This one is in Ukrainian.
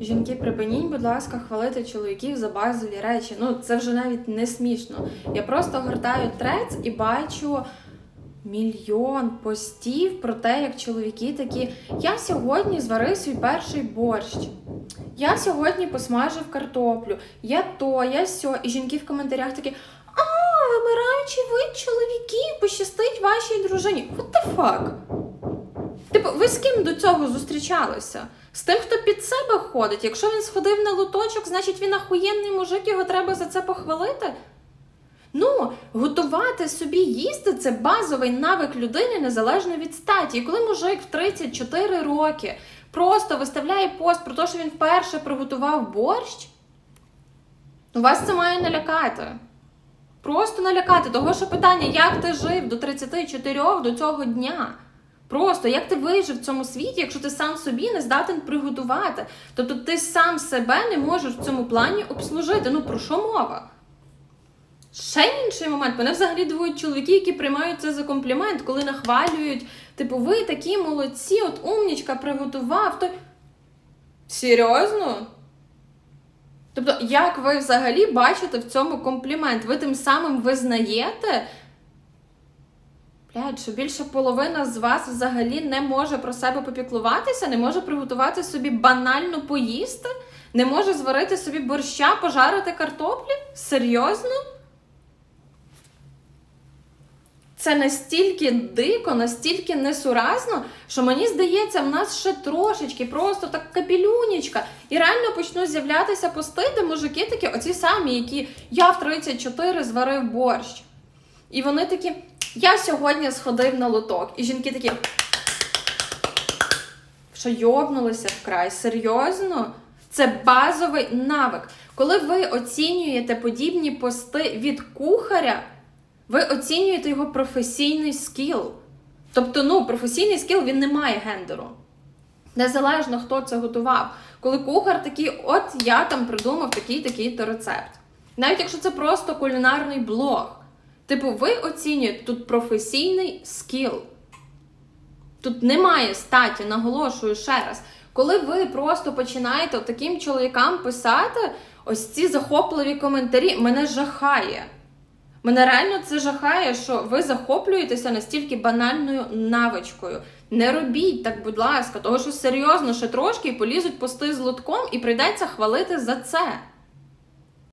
Жінки, припиніть, будь ласка, хвалити чоловіків за базові речі. Ну, це вже навіть не смішно. Я просто гортаю трец і бачу мільйон постів про те, як чоловіки такі. Я сьогодні зварив свій перший борщ. Я сьогодні посмажив картоплю. Я то, я сьо. І жінки в коментарях такі. А, вимираючий вид чоловіків, пощастить вашій дружині. What the fuck? Типу, ви з ким до цього зустрічалися? З тим, хто під себе ходить. Якщо він сходив на луточок, значить він ахуєнний мужик, його треба за це похвалити. Ну, готувати собі їсти це базовий навик людини незалежно від статі. І коли мужик в 34 роки просто виставляє пост про те, що він вперше приготував борщ, вас це має налякати. Просто налякати. Того, що питання, як ти жив до 34 до цього дня? Просто як ти вижив в цьому світі, якщо ти сам собі не здатен приготувати? Тобто ти сам себе не можеш в цьому плані обслужити. Ну про що мова? Ще інший момент. Мене взагалі дивують чоловіки, які приймають це за комплімент, коли нахвалюють, типу, ви такі молодці, от умнічка приготував. То... Серйозно? Тобто, як ви взагалі бачите в цьому комплімент? Ви тим самим визнаєте? Блядь, що більше половина з вас взагалі не може про себе попіклуватися, не може приготувати собі банально поїсти, не може зварити собі борща, пожарити картоплі? Серйозно? Це настільки дико, настільки несуразно, що мені здається, в нас ще трошечки, просто так капілюнічка. І реально почнуть з'являтися пости, де мужики такі, оці самі, які я в 34 зварив борщ. І вони такі, я сьогодні сходив на лоток. І жінки такі. Що йобнулися вкрай? Серйозно? Це базовий навик. Коли ви оцінюєте подібні пости від кухаря, ви оцінюєте його професійний скіл. Тобто, ну, професійний скіл він не має гендеру. Незалежно, хто це готував. Коли кухар такий, от я там придумав такий такий то рецепт. Навіть якщо це просто кулінарний блог. Типу, ви оцінюєте тут професійний скіл. Тут немає статі, наголошую ще раз. Коли ви просто починаєте таким чоловікам писати ось ці захопливі коментарі, мене жахає. Мене реально це жахає, що ви захоплюєтеся настільки банальною навичкою. Не робіть так, будь ласка, того що серйозно ще трошки і полізуть пости з лотком, і прийдеться хвалити за це.